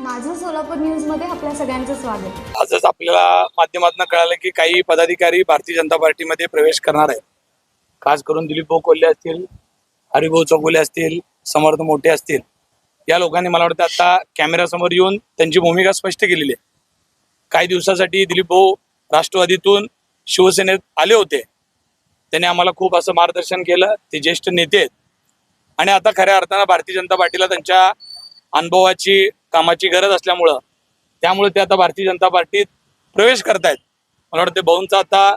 माझं सोलापूर न्यूजमध्ये आपल्या सगळ्यांचं स्वागत. आजच आपल्याला माध्यमातून कळालं की काही पदाधिकारी भारतीय जनता पार्टीमध्ये प्रवेश करणार आहेत. खास करून दिलीप भाऊ कोल्हे असतील हरिभाऊ चौगुले असतील समर्थ मोठे असतील. या लोकांनी मला वाटतं आता कॅमेऱ्यासमोर येऊन त्यांची भूमिका स्पष्ट केलेली आहे. काही दिवसासाठी दिलीप भाऊ राष्ट्रवादीतून शिवसेनेत आले होते. त्यांनी आम्हाला खूप असं मार्गदर्शन केलं ते ज्येष्ठ नेते आहेत. आणि आता खऱ्या अर्थानं भारतीय जनता पार्टीला त्यांच्या अनुभवाची कामाची गरज असल्यामुळं. त्यामुळे ते आता भारतीय जनता पार्टीत प्रवेश करतायत. मला वाटतं भाऊंचा आता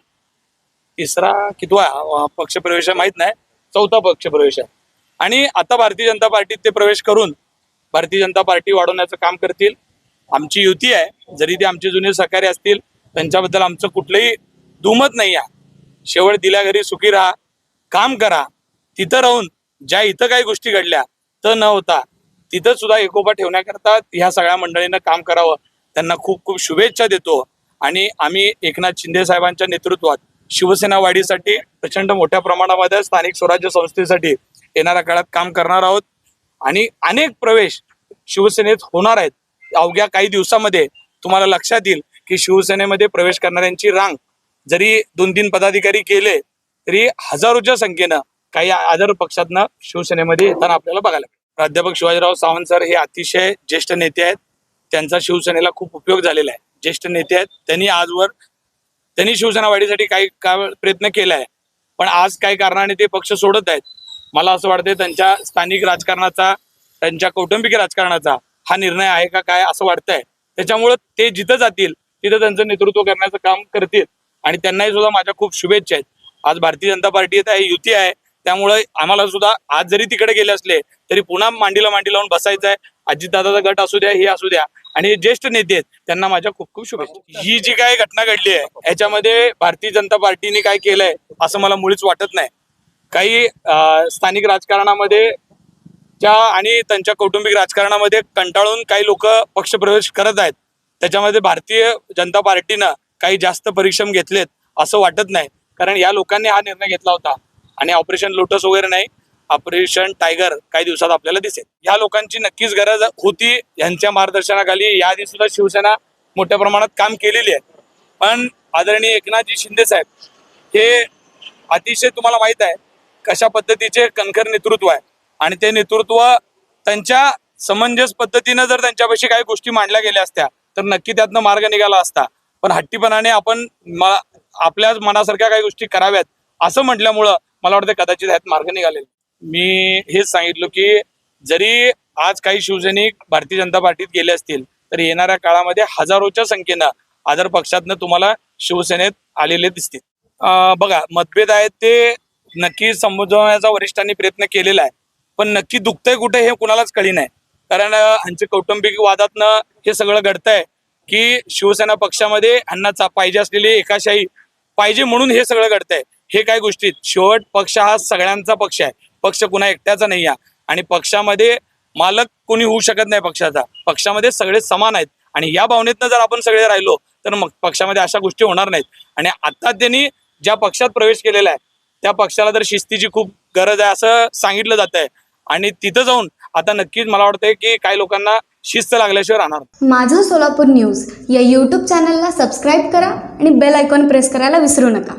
तिसरा कितवा पक्षप्रवेश आहे माहीत नाही. चौथा पक्षप्रवेश आहे. आणि आता भारतीय जनता पार्टीत ते प्रवेश करून भारतीय जनता पार्टी वाढवण्याचं काम करतील. आमची युती आहे. जरी ते आमचे जुने सहकारी असतील त्यांच्याबद्दल आमचं कुठलंही दुमत नाही आहे. शेवट दिल्या घरी सुखी राहा काम करा. तिथं राहून ज्या इथं काही गोष्टी घडल्या तर न होता तिथं सुद्धा एकोपा ठेवण्याकरता ह्या सगळ्या मंडळींना काम करावं. त्यांना खूप खूप शुभेच्छा देतो. आणि आम्ही एकनाथ शिंदे साहेबांच्या नेतृत्वात शिवसेना वाढीसाठी प्रचंड मोठ्या प्रमाणामध्ये स्थानिक स्वराज्य संस्थेसाठी येणाऱ्या काळात काम करणार आहोत. आणि अनेक प्रवेश शिवसेनेत होणार आहेत. अवघ्या काही दिवसामध्ये तुम्हाला लक्षात येईल की शिवसेनेमध्ये प्रवेश करणाऱ्यांची रांग जरी दोन तीन पदाधिकारी केले तरी हजारोच्या संख्येनं काही आदर पक्षातनं शिवसेनेमध्ये येताना आपल्याला बघायला प्राध्यापक शिवाजीराव सावंत सर हे अतिशय ज्येष्ठ नेते आहेत. त्यांचा शिवसेनेला खूप उपयोग झालेला आहे. ज्येष्ठ नेते आहेत. त्यांनी आजवर त्यांनी शिवसेना वाढीसाठी काही काळ प्रयत्न आहे पण आज काही कारणाने ते पक्ष सोडत आहेत. मला असं वाटतंय त्यांच्या स्थानिक राजकारणाचा त्यांच्या कौटुंबिक राजकारणाचा हा निर्णय आहे का काय असं वाटतंय. त्याच्यामुळं ते जिथं जातील तिथं त्यांचं नेतृत्व करण्याचं काम करतील. आणि त्यांनाही सुद्धा माझ्या खूप शुभेच्छा आहेत. आज भारतीय जनता पार्टी येत आहे युती आहे. त्यामुळे आम्हाला सुद्धा आज जरी तिकडे गेले असले तरी पुन्हा मांडीला मांडी लावून बसायचं आहे अजितदादाचा गट असू द्या हे असू द्या. आणि हे ज्येष्ठ नेते आहेत त्यांना माझ्या खूप खूप शुभेच्छा. ही जी काही घटना घडली आहे याच्यामध्ये भारतीय जनता पार्टीने काय केलंय असं मला मुळीच वाटत नाही. काही स्थानिक राजकारणामध्ये च्या आणि त्यांच्या कौटुंबिक राजकारणामध्ये कंटाळून काही लोक पक्षप्रवेश करत आहेत. त्याच्यामध्ये भारतीय जनता पार्टीनं काही जास्त परिश्रम घेतलेत असं वाटत नाही. कारण या लोकांनी हा निर्णय घेतला होता. आणि ऑपरेशन लोटस वगैरे नाही ऑपरेशन टायगर काही दिवसात आपल्याला दिसेल. या लोकांची नक्कीच गरज होती यांच्या मार्गदर्शनाखाली. याआधी सुद्धा शिवसेना मोठ्या प्रमाणात काम केलेली आहे. पण आदरणीय एकनाथजी शिंदे साहेब हे अतिशय तुम्हाला माहीत आहे कशा पद्धतीचे कणखर नेतृत्व आहे. आणि ते नेतृत्व त्यांच्या समंजस पद्धतीनं जर त्यांच्यापाशी काही गोष्टी मांडल्या गेल्या असत्या तर नक्की त्यातनं मार्ग निघाला असता. पण हट्टीपणाने आपण आपल्याच मनासारख्या काही गोष्टी कराव्यात. असं म्हटल्यामुळं मला वाटतं कदाचित ह्यात मार्ग निघाले मी हेच सांगितलं की जरी आज काही शिवसैनिक भारतीय जनता पार्टीत गेले असतील तर येणाऱ्या काळामध्ये हजारोच्या संख्येनं आदर पक्षातनं तुम्हाला शिवसेनेत आलेले दिसतील. बघा मतभेद आहेत ते नक्की समजवण्याचा वरिष्ठांनी प्रयत्न केलेला आहे पण नक्की दुखतंय कुठे हे कुणालाच कळी नाही. कारण ह्यांच्या ह्यांचे कौटुंबिक वादातनं हे सगळं घडतंय की शिवसेना पक्षामध्ये ह्यांना चा- पाहिजे असलेली एकाशाही पाहिजे म्हणून हे सगळं घडतंय. हे काय गोष्टीत शेवट पक्ष हा सगळ्यांचा पक्ष आहे. पक्ष कुणा एकट्याचा नाही आहे आणि पक्षामध्ये मालक कोणी होऊ शकत नाही पक्षाचा. पक्षामध्ये सगळे समान आहेत. आणि या भावनेतनं जर आपण सगळे राहिलो तर मग पक्षामध्ये अशा गोष्टी होणार नाहीत. आणि आता त्यांनी ज्या पक्षात प्रवेश केलेला आहे त्या पक्षाला तर शिस्तीची खूप गरज आहे असं सांगितलं जात आहे आणि तिथं जाऊन आता नक्कीच मला वाटतंय की काही लोकांना शिस्त लागल्याशिवाय राहणार माझं सोलापूर न्यूज या यूट्यूब चॅनलला सबस्क्राईब करा आणि बेल आयकॉन प्रेस करायला विसरू नका.